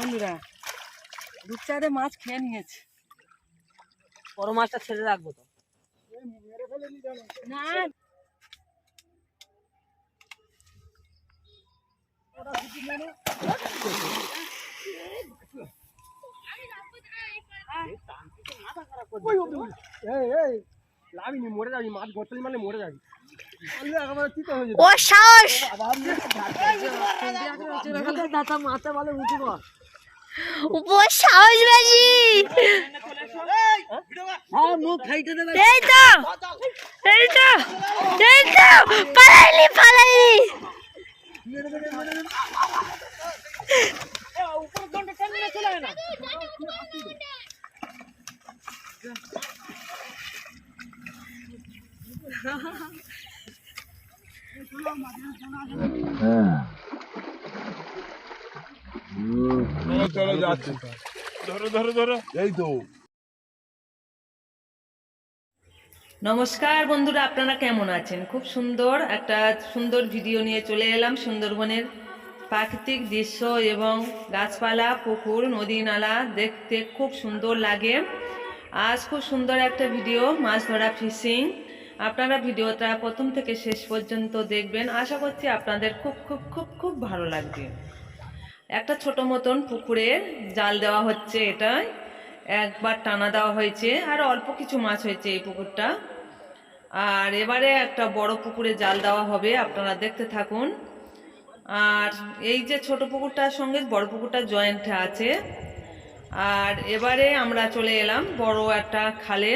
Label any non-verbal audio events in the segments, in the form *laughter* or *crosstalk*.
বন্ধুরা রূপচাঁদে মাছ খেয়ে নিয়েছে। বড় মাছটা ছেড়ে রাখব তো। না। লাভিনি মরে যাবি মাছ গতলি মানে মরে যাবি। ও সাহস! ও সাহস বেশি হ্যাঁ এই তো! এই তো! এই তো! পালাইলি পালাইলি! *laughs* চলো যাচ্ছে। ধরো ধরো ধরো। এই তো। নমস্কার বন্ধুরা আপনারা কেমন আছেন? খুব সুন্দর একটা সুন্দর ভিডিও নিয়ে চলে এলাম সুন্দরবনের প্রাকৃতিক দৃশ্য এবং গাছপালা পুকুর নদী নালা দেখতে খুব সুন্দর লাগে। আজ খুব সুন্দর একটা ভিডিও মাছ ধরা ফিশিং। আপনারা ভিডিওটা প্রথম থেকে শেষ পর্যন্ত দেখবেন। আশা করছি আপনাদের খুব খুব খুব খুব ভালো লাগবে। একটা ছোট মতন পুকুরে জাল দেওয়া হচ্ছে এটায়। একবার টানা দেওয়া হয়েছে আর অল্প কিছু মাছ হয়েছে এই পুকুরটা। আর এবারে একটা বড় পুকুরে জাল দেওয়া হবে, আপনারা দেখতে থাকুন। আর এই যে ছোট পুকুরটার সঙ্গে বড় পুকুরটা জয়েন্টে আছে। আর এবারে আমরা চলে এলাম বড় একটা খালে।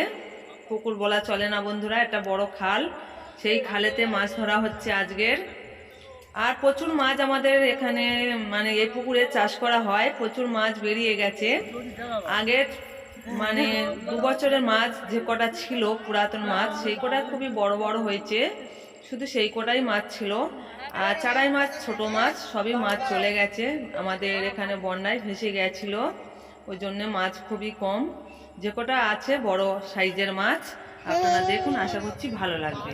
পুকুর বলা চলে না বন্ধুরা, একটা বড় খাল। সেই খালেতে মাছ ধরা হচ্ছে আজকের। আর প্রচুর মাছ আমাদের এখানে মানে এই পুকুরে চাষ করা হয়। প্রচুর মাছ বেরিয়ে গেছে। আগের মানে দু বছরের মাছ যে কটা ছিল, পুরাতন মাছ, সেই কটা খুবই বড় বড় হয়েছে। শুধু সেই কটাই মাছ ছিল। আর চারাই মাছ, ছোট মাছ, সবই মাছ চলে গেছে। আমাদের এখানে বন্যায় ভেসে গেছিল। ওই জন্য মাছ খুবই কম। যে কটা আছে বড় সাইজের মাছ আপনারা দেখুন আশা করছি ভালো লাগবে।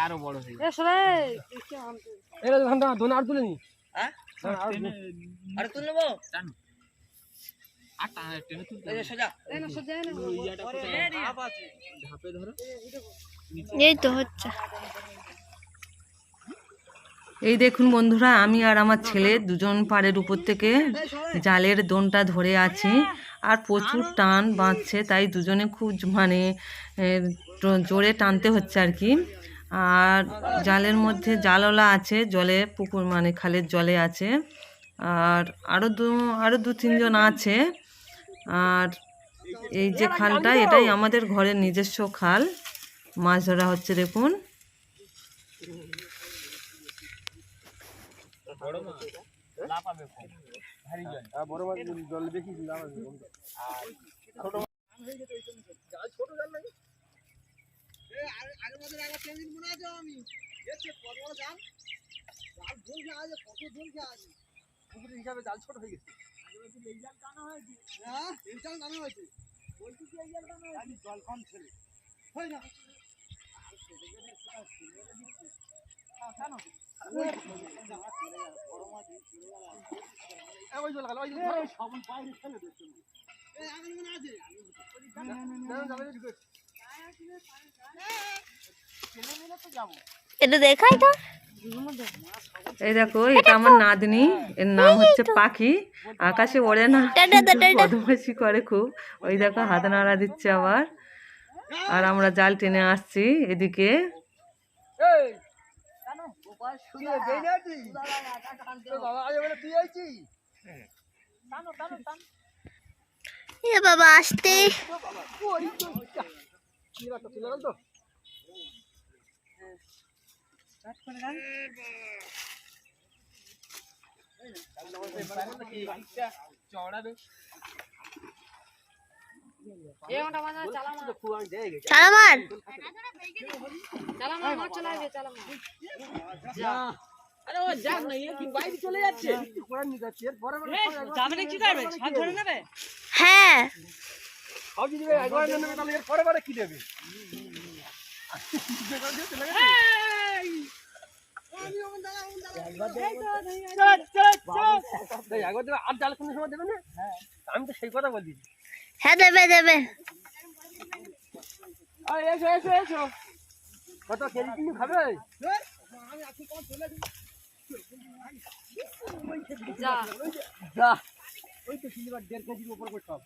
আরও বড় হয়ে আর তুলে নি হ্যাঁ? আরে তুলে নেব টানো আর টানা টেনে তুলতে এই তো হচ্ছে। এই দেখুন বন্ধুরা আমি আর আমার ছেলে দুজন পাড়ের উপর থেকে জালের দোনটা ধরে আছি আর প্রচুর টান বাঁধছে তাই দুজনে খুব মানে জোরে টানতে হচ্ছে আর কি। আর জালের মধ্যে জালওয়ালা আছে জলে পুকুর মানে খালের জলে আছে আর আরও দু আরও দু তিনজন আছে। আর এই যে খালটা, এটাই আমাদের ঘরের নিজস্ব খাল। মাছ ধরা হচ্ছে, দেখুন। হিসাবে জাল ছোট হয়ে গেছে। হ্যাঁ টানা হয়েছে বলছি কি টানা হয়েছে জল কম ছেলে হয় না মনে এটা দেখাই তো এই দেখো এটা আমার নাতনি। এর নাম হচ্ছে পাখি। আকাশে ওড়ে না। বদমাইশি করে খুব। ওই দেখো হাত নাড়া দিচ্ছে আবার। আর আমরা জাল টেনে আসছি এদিকে। এই জানো গোপাল শুয়ে দেই না তুই তোর বাবা আজ বলে তুই আইছিস টানো টানো টানো এ বাবা আসতে চালামার আরে ও যাক না কি বাইরে চলে যাচ্ছে? করে নিয়ে যাচ্ছি এর পরে যাবে না কি করবে? সব ধরে নেবে? হ্যাঁ। সব যদি একবার নেবে তাহলে এর পরে বারে কি দেবে? এই, একবার দেবে আর জাল কোনো সময় দেবে না আমি তো সেই কথা বলছি হ্যাঁ দেবে দেবে এসো এসো এসো কত কেজি কিনে খাবে যা ওই তো সিলিবার দেড় কেজির উপর সব।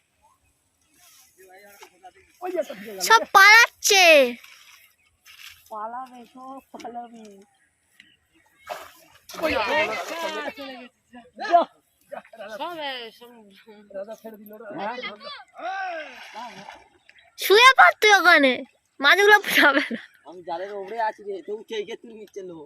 সব পালাচ্ছে পালাবে সব পালাবে। শুয়ে পড় তুই ওখানে। মাছগুলো ফুটাবে না। আমি জালের উপরে আছি রে তুই কে কে তুই নিচে লো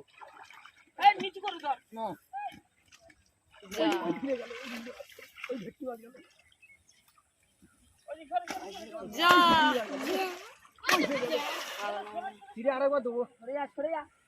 ফিরে আরেকবার দেবো সব পালাচ্ছে আর নিয়ে আর নিয়ে যা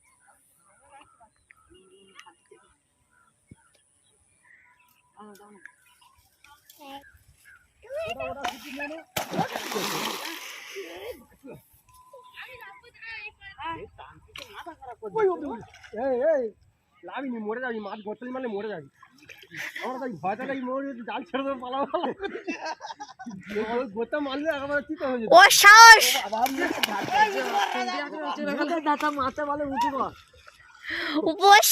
এই লাভিনি মরে যাবি মাছ গতলি মানে মরে যাবি আমরা তাই ভয়টা তাই মরে জাল ছেড়ে দেবো পালাবো গোটা মারলে একেবারে চিতা হয়ে যেত ও সাহস! মাথা বলে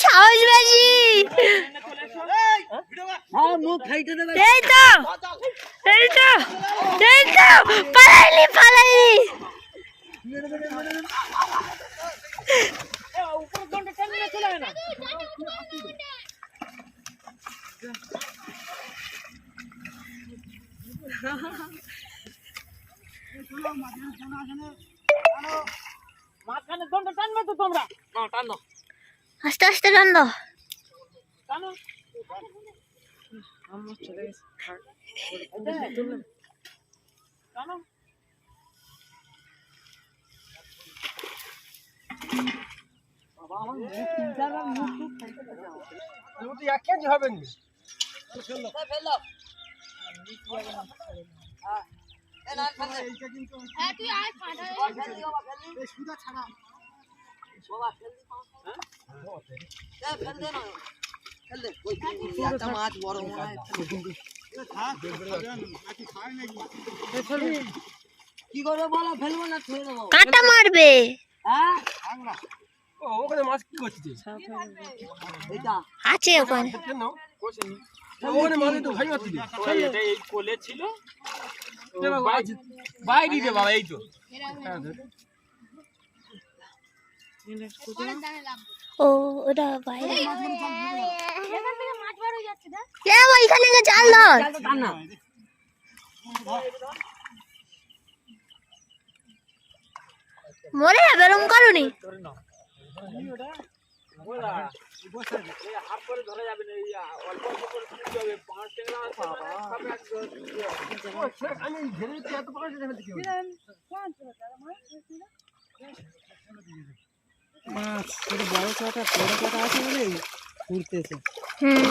সাহস বেশি। হ্যাঁ মুখ খাইতে এই তো এই তো এই তো পালাইলি পালাইলি। মাঝখানে দন্ড টানবে তো তোমরা। না টানো। আস্তে আস্তে টান দাও টানো টানো তুই এক কেজি মাছ বড় কি করব বলো ফেলব না ছেড়ে দেবো কাঁটা মারবে। ওখানে মাছ কি করছিস আছে ওখানে। ওখানে মাছ তো ভাই মাছ এটা এই কোলে ছিল। বাইরে বাবা এই তো। ও ওটা বাইরে এ ওইখানে গিয়ে জাল ধর টানা মরে যাবে এরম করুনি হুম।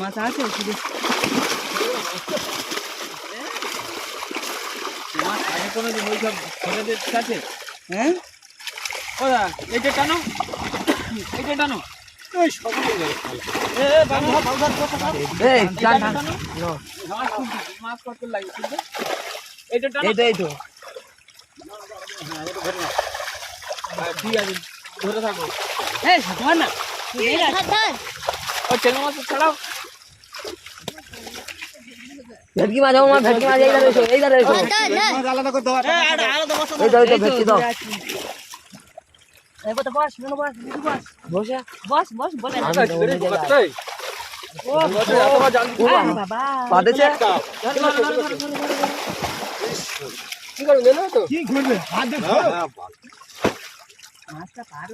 মাছ আছে শুধু মাছ আগে কোনো দিন ওই সব ছেলেদের কাছে? হ্যাঁ? ওরা এইটা টানো। এইটা টানো। এই সব হয়ে গেল। এই জান মাছ কত লাগে এইটা টানো। এইটা এই তো হ্যাঁ, ঠিক আছে ধরে থাকো এই ধর না ও চেঙ্গা মাছ ছাড়াও ভেটকি মাছ আমার ভেটকি মাছ এইদারে এসো এইদারে এসো এই তো এই তো ভেটকি দাও বসে বস বস বস আমি তো ওই বোকাতে। পাতেছে কি করবে জানো তো কি করবে হাত দিয়ে ধরো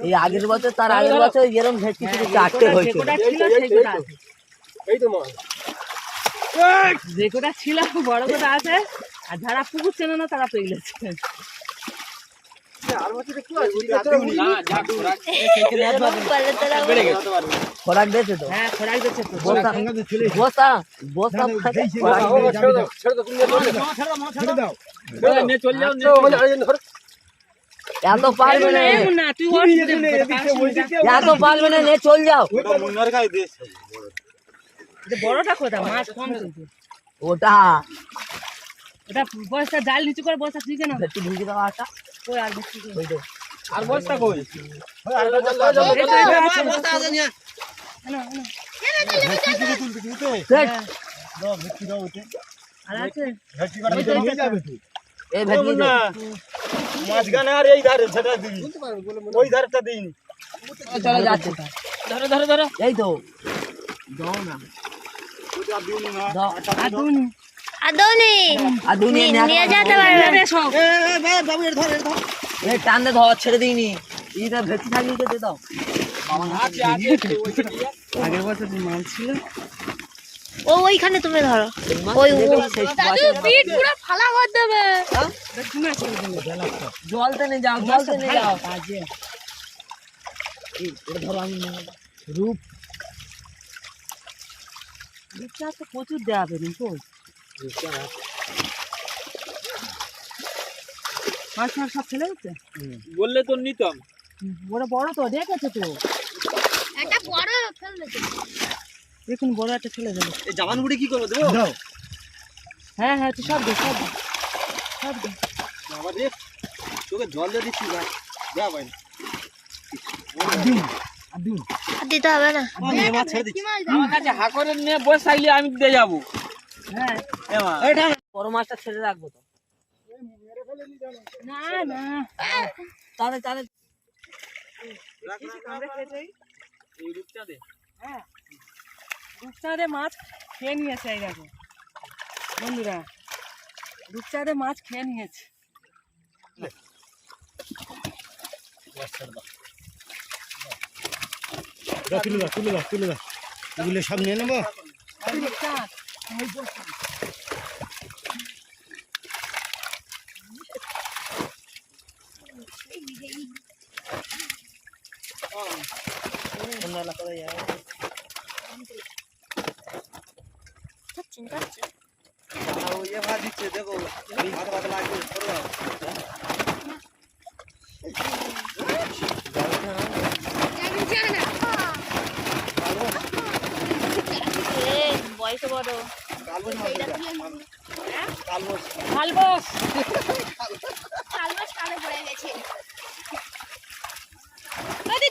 এই আগের বছর তার আগের বছর এরকম ভেটকি থেকে চারটে হয়েছে এই তো মাছ যে কোটা ছিল বড় কোটা আছে আর যারা পুকুর চেনে না তারা পেয়ে গেছে আর বছরে কি হয় না যা খোরাক খোরাক দিয়েছে তো হ্যাঁ খোরাক দিচ্ছে তো বস্তা বস্তা বস্তা খোরাক দিয়েছে। ছেড়ে দাও নে যাও নে এত পারবে না না তুই এত পারবে না নে চল যাও বড়টা কোথা মাছ কম কিন্তু ওটা বস্তা জাল নিচু করে বস্তা তুই কেন ভেটকি ঢুকে দেওয়া একটা কই আর করে। তো আর বস্তা কই এনো। ভেট, দাও ভেটকি দাও ওতে আর আছে ভেটকি তো নিয়ে যাবে তো এই ভেটকি দে। মাঝখানে আর এই ধারে সেটা দিবি। ওই ধারটা দিইনি। চলে যাচ্ছে। ধরো ধরো ধরো। এই তো। দাও না। টান দে ধর ছেড়ে দিইনি। এইটা ভেটকি থাকলে তো দে দাও। আগের বছর ছিল ও ওইখানে তুমি ধরো। ওই পিঠ পুরো ফালা করে দেবে। জল টেনে যাও জল টেনে যাও। কাজে এটা ধরো আমি রূপ। রূপচা তো প্রচুর দেওয়া হবে তো মাছ মাছ সব ফেলে দিচ্ছে? বললে তো নিতাম। ওরা বড় তো দেখেছে তো? একটা বড় ফেলবে দেখুন বড় একটা ফেলে দেবে এই জামান বুড়ি কি করব দেবো? দাও। হ্যাঁ হ্যাঁ তুই সব দে সব দে। সব দে। বাবা রে তোকে জল দিয়ে দিচ্ছি ভাই যা ভাই। দিতে হবে না। মাছ ছেড়ে দিচ্ছি। আমার কাছে হা করে নিয়ে বসে আমি দিয়ে যাব। হ্যাঁ। এমা বড় মাছটা ছেড়ে রাখব তো। না না। তাহলে তাহলে। এই রূপটা দে। হ্যাঁ। রূপচাঁদে মাছ খেয়ে নিয়েছে এই দেখো। বন্ধুরা রূপচাঁদে মাছ খেয়ে নিয়েছে। তুলে দাও তুলে দাও তুলে দাও এগুলো সব নিয়ে নেব চিন্তা হচ্ছে ইয়ে দিচ্ছে দেখো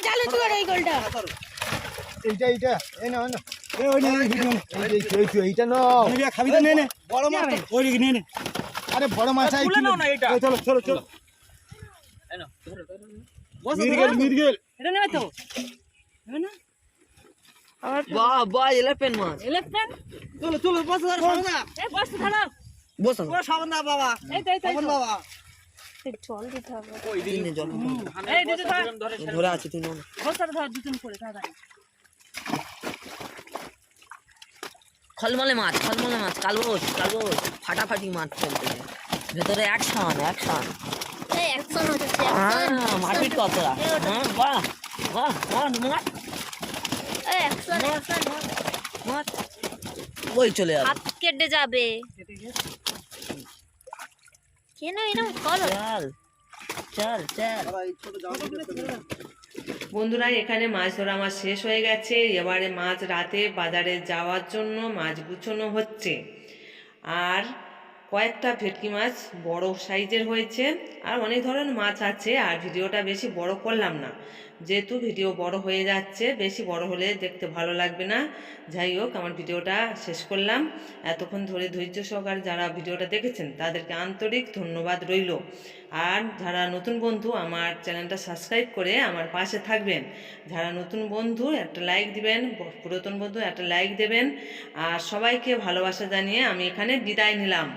ভালো চুয়ার এই গোলটা এইটা এইটা এই না এই ওই নে, এইটা খাবি তো নে নে বড় মাছ ওই দিকে নে নে। আরে বড় মাছ আই তুলে নাও না এটা। চলো চলো চলো। এই ধরো, ধরো, ধরো। মিরগেল মিরগেল এটা নেবে তো? নেবে না? বাহ বাহ এলিফ্যান্ট মাছ। এলেফ্যান্ট চলো চলো বসো ধরো সাবনা এই বস ধরো বসো। পুরো সাবনা বাবা। এই তো এই তো, বাবা জল দিতে হবে। ওই দিন জল এই দিদি ধরে। ধরে আছে তুই নাও। ধর দুজন করে তাড়াতাড়ি। খলমলে মাছ খলমলে মাছ কালবোস কালবোস ফাটাফাটি মাছ চলতেছে ভেতরে অ্যাকশন অ্যাকশন এই অ্যাকশন হচ্ছে অ্যাকশন মারপিট কতটা হ্যাঁ বাহ বাহ অ্যাকশন অ্যাকশন মাছ ওই চলে যাবে হাত কেটে যাবে। কেন এরকম করো? চল চল চল। বন্ধুরা, এখানে মাছ ধরা আমার শেষ হয়ে গেছে। এবারে মাছ রাতে বাজারে যাওয়ার জন্য মাছ গুছোনো হচ্ছে। আর কয়েকটা ভেটকি মাছ বড় সাইজের হয়েছে আর অনেক ধরনের মাছ আছে আর ভিডিওটা বেশি বড় করলাম না। যেহেতু ভিডিও বড় হয়ে যাচ্ছে, বেশি বড় হলে দেখতে ভালো লাগবে না। যাই হোক, আমার ভিডিওটা শেষ করলাম। এতক্ষণ ধরে ধৈর্য সহকারে যারা ভিডিওটা দেখেছেন, তাদেরকে আন্তরিক ধন্যবাদ রইল। আর যারা নতুন বন্ধু, আমার চ্যানেলটা সাবস্ক্রাইব করে আমার পাশে থাকবেন। যারা নতুন বন্ধু, একটা লাইক দিবেন, পুরাতন বন্ধু, একটা লাইক দেবেন। আর সবাইকে ভালোবাসা জানিয়ে আমি এখানে বিদায় নিলাম।